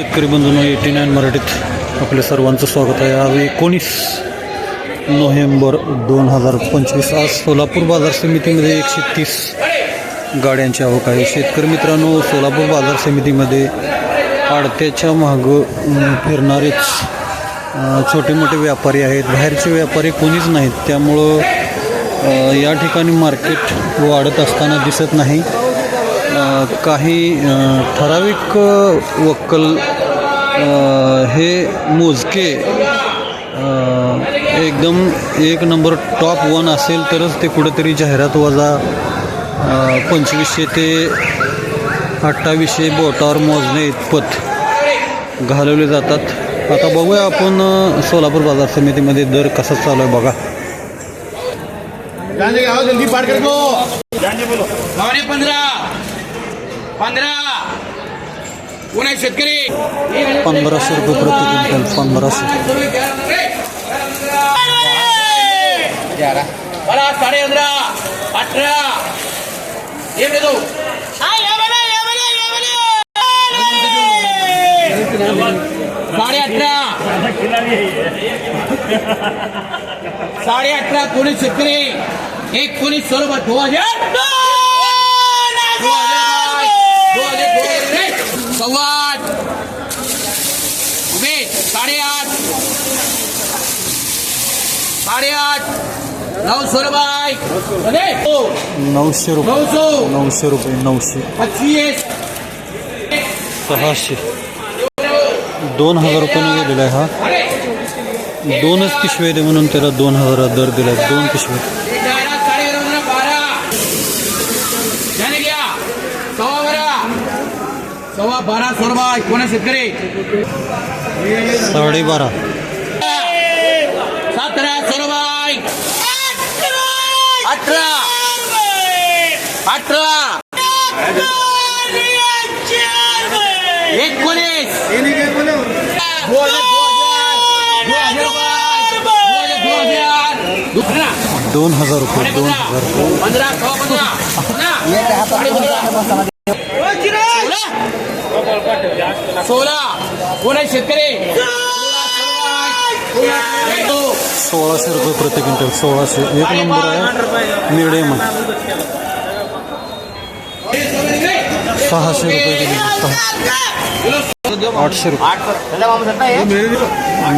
शेतकरी बंधूंनो eighty nine मराठीत आपल्या सर्वांचं स्वागत आहे. आज एकोणीस नोव्हेंबर दोन हजार पंचवीस आज सोलापूर बाजार समितीमध्ये एकशे तीस गाड्यांची आवक आहे. शेतकरी मित्रांनो सोलापूर बाजार समितीमध्ये आडत्याच्या मागं फिरणारेच छोटे मोठे व्यापारी आहेत. बाहेरचे व्यापारी कोणीच नाहीत. त्यामुळं या ठिकाणी मार्केट वाढत असताना दिसत नाही. काही ठराविक वक्कल हे मोजके एकदम एक नंबर टॉप वन असेल तरच ते कुठेतरी जाहिरात वजा पंचवीसशे ते अठ्ठावीसशे बोटावर मोजणे इतपत घालवले जातात. आता बघूया आपण सोलापूर बाजार समितीमध्ये दर कसा चालू आहे बघा. गावडे पंधरा. पंधराशे रुपये प्रति क्विंटल पंधराशे बरा साडे पंधरा अठरा ये दे दो साडे अठरा साडे अठरा पुणे शेतकरी एक पुणे सोळा दो हजार दो हजार दो हजार दो हजार रे. सव्वा आठ उभे साडेआठ. साडेआठ हो. नऊशे रुपये. नऊशे. नऊशे रुपये नऊशे. पच्चीस. सहाशे. दोन हजार रुपयाने गेलेला आहे हा. दोनच पिशवे दे म्हणून त्याला दोन हजार दर दिला दोन पिशवे तेरा साडे पंधरा बारा त्याने घ्या सव्वा बारा बारा सोळा बाय कोणा शेतकरी साडेबारा सतरा सोळा अठरा. अठरा. एकोणीस. दोन हजार रुपये दोन हजार रुपये. सोळा. कोण आहे शेतकरी. सोळाशे रुपये प्रति क्विंटल सोळाशे. एक नंबर आहे. मिडियम आहे. सहाशे रुपये आठशे रुपये.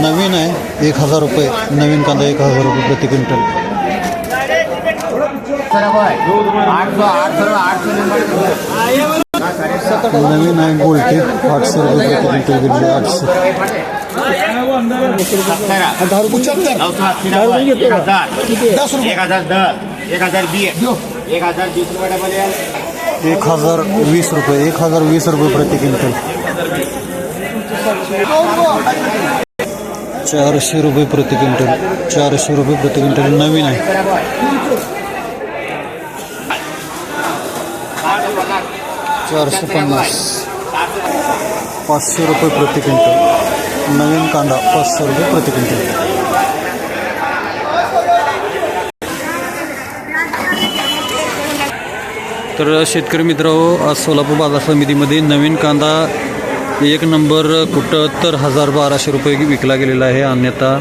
नवीन आहे. एक हज़ार रुपये. नवीन कांदा एक हज़ार रुपये प्रति क्विंटल. नवीन आहे गोल्टी आठशे रुपये प्रति क्विंटल गेले आठशे दस रुपये एक हज़ार दस एक हज़ार बीस एक हज़ार बीस रुपये एक हज़ार वीस रुपये एक हज़ार वीस रुपये प्रति क्विंटल। चारशे रुपये प्रति क्विंटल चारशे रुपये प्रति क्विंटल नवीन आहे चारशे पन्नास. पाचशे रुपये प्रति क्विंटल. नवीन कांदा पाचशे रुपये प्रति क्विंटल. तर शेतकरी मित्र आज सोलापूर बाजार समितीमध्ये नवीन कांदा एक नंबर कुठं हजार बाराशे रुपये विकला गेलेला आहे. अन्यथा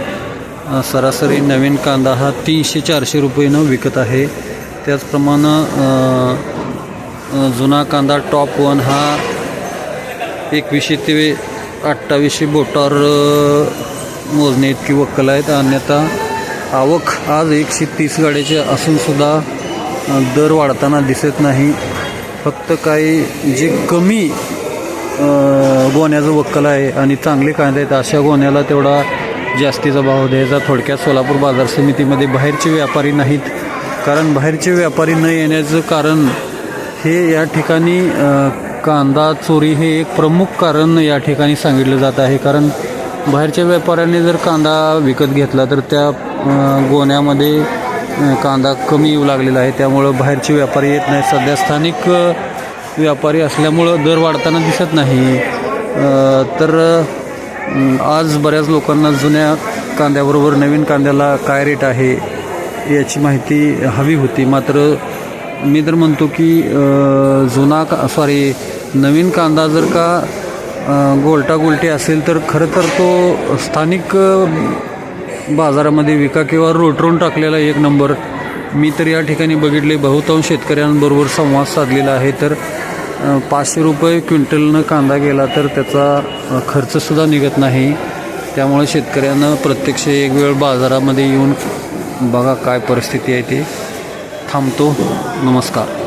सरासरी नवीन कांदा हा तीनशे चारशे रुपयेनं विकत आहे. त्याचप्रमाणे जुना कांदा टॉप वन हा एकवीसशे ते अठ्ठावीसशे बोटावर मोजणे इतकी वक्कल आहेत. अन्यथा आवक आज एकशे तीस गाड्याचे असूनसुद्धा दर वाढताना दिसत नाही. फक्त काही जे कमी गोण्याचं वक्कल आहे आणि चांगले कांदे आहेत अशा गोण्याला तेवढा जास्तीचा भाव द्यायचा. थोडक्यात सोलापूर बाजार समितीमध्ये बाहेरचे व्यापारी नाहीत. कारण बाहेरचे व्यापारी न येण्याचं कारण हे या ठिकाणी कांदा चोरी हे एक प्रमुख कारण या ठिकाणी सांगितलं जात आहे. कारण बाहेरच्या व्यापाऱ्याने जर कांदा विकत घेतला तर त्या गोण्यामध्ये कांदा कमी येऊ लागलेला आहे. त्यामुळं बाहेरचे व्यापारी येत नाही सध्या स्थानिक व्यापारी असल्यामुळं दर वाढताना दिसत नाही. तर आज बऱ्याच लोकांना जुन्या कांद्याबरोबर नवीन कांद्याला काय रेट आहे याची माहिती हवी होती. मात्र मी तर म्हणतो की जुना का सॉरी नवीन कांदा जर का अ, गोलटा गोलटी असेल तर खरं तर तो स्थानिक बाजारामध्ये विका किंवा रोटरून टाकलेला एक नंबर. मी तर या ठिकाणी बघितले बहुतांश शेतकऱ्यांबरोबर संवाद साधलेला आहे. तर पाचशे रुपये क्विंटलनं कांदा गेला तर त्याचा खर्चसुद्धा निघत नाही. त्यामुळे शेतकऱ्यांना प्रत्यक्ष एक वेळ बाजारामध्ये येऊन बघा काय परिस्थिती आहे ती. थांबतो नमस्कार